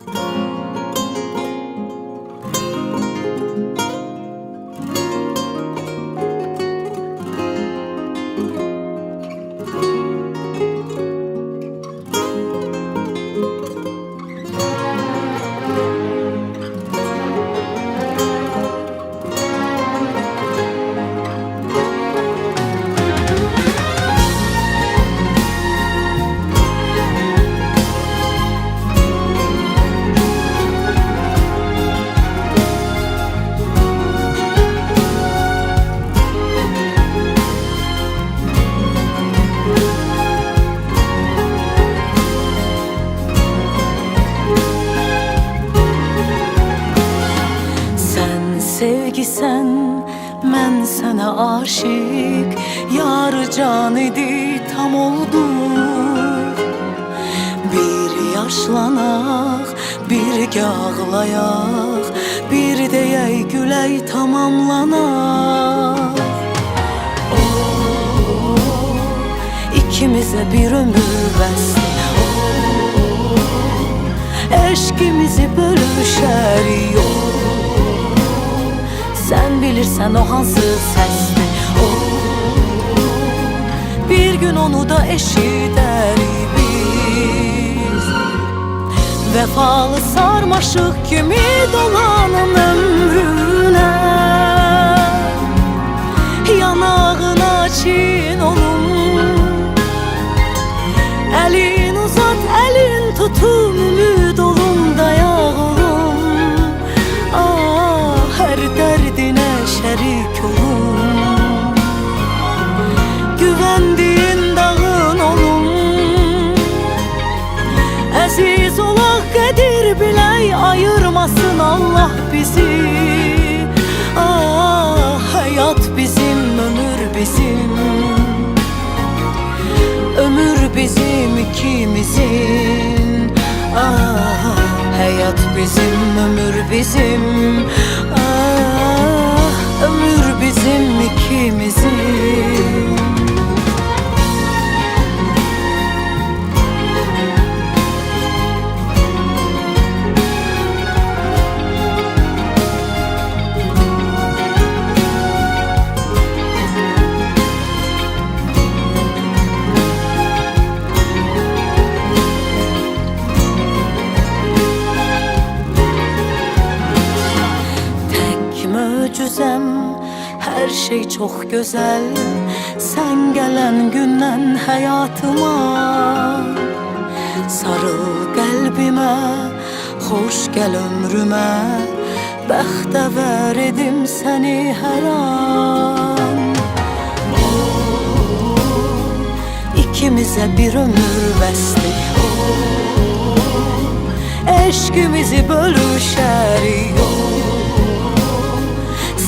Sen sevgisen mən sənə aşiq Yar can idi tam oldu. Bir yaşlanaq, bir ağlayaq Bir deyək gülək tamamlanaq Oh, İkimizə bir ömür bəsdir Eşkimizi bölüşərik oh. Sen bilirsen o hansı sesli o Bir gün onu da eşideriz biz Vefalı sarmaşık kimi dolanım ömrüne? Yanağına çin olum Elin uzat elin tutum derdine şerik olum Güvendiğin dağın olum Əziz olaq qədir bilək ayırmasın Allah bizi. Ah hayat bizim ömür bizim. Ömür bizim ikimizin. Ah hayat bizim ömür bizim ömür bizim ikimizin Tek möcüzem her şey çok güzel. Sen gelen günden hayatıma Sarıl kalbime Hoş gel ömrüme. Bəxtəvər edim səni hər an. İkimizə bir ömür bəsdir Eşkimizi bölüşərik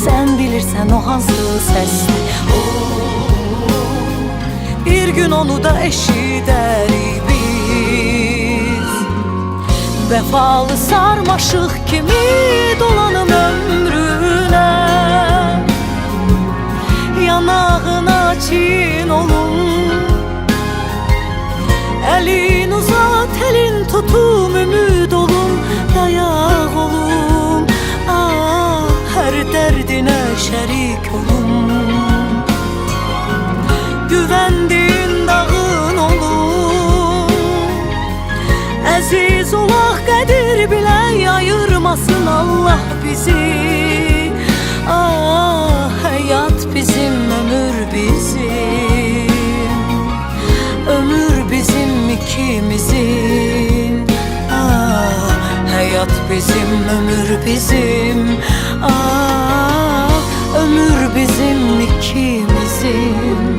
Sen bilirsen o hansı sesli. Bir gün onu da eşideriz biz Vefalı sarmaşık kimi dolanım ömrüne? Yanağına çin olun derdine şerik olun. Güvendiğin dağın olun Əziz olaq qədir bilək ayırmasın Allah bizi. Ah hayat bizim ömür bizim. Ömür bizim ikimizin. Ah hayat bizim ömür bizim Ah ömür bizim ikimizin.